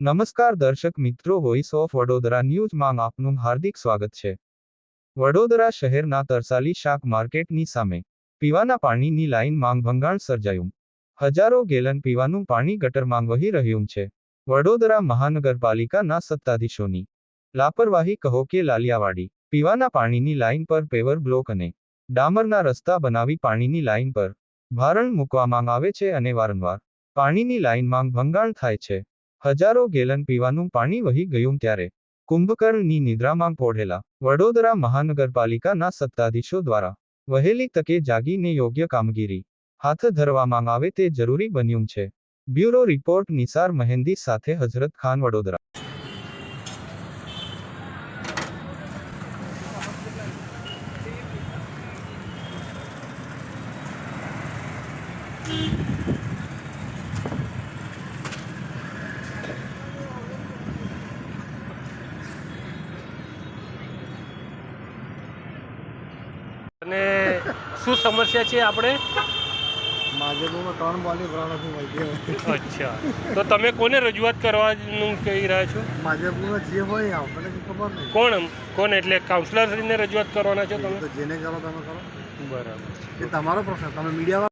નમસ્કાર દર્શક મિત્રો વોઇસ ઓફ વડોદરા ન્યૂઝમાં આપનું હાર્દિક સ્વાગત છે. વડોદરા શહેરના તરસાલી શાક માર્કેટની સામે પીવાના પાણીની લાઇનમાં ભંગાણ સર્જાયું. હજારો ગેલન પીવાનું પાણી ગટરમાં વહી રહ્યું છે. વડોદરા મહાનગરપાલિકાના સત્તાધીશોની લાપરવાહી કહો કે લાલિયાવાડી પીવાના પાણીની લાઇન પર પેવર બ્લોક અને ડામરના રસ્તા બનાવી પાણીની લાઇન પર ભારણ મૂકવામાં આવે છે અને વારંવાર પાણીની લાઇનમાં ભંગાણ થાય છે. હજારો ગેલન પીવાનું પાણી વહી ગયું ત્યારે કુંભકર્ણની નિદ્રામાં પોઢેલા વડોદરા મહાનગરપાલિકાના સત્તાધીશો દ્વારા વહેલી તકે જાગીને યોગ્ય કામગીરી હાથ ધરવામાં આવે તે જરૂરી બન્યું છે. બ્યુરો રિપોર્ટ નિસાર મહેંદી સાથે હઝરત ખાન વડોદરા. અને શું સમસ્યા છે આપણે? માધ્યમોમાં ત્રણ બોલની ભરા નથી મળતી અચ્છા. તો તમે કોને રજૂઆત કરવાનું કહી રહ્યા છો? માધ્યમમાં જે હોય આપણને ખબર નહીં. કોણ કોણ? એટલે કાઉન્સિલરને રજૂઆત કરવાના છો તમે? જેને કરો તમે કરો. બરાબર. એ તમારો પ્રશ્ન. તમે મીડિયા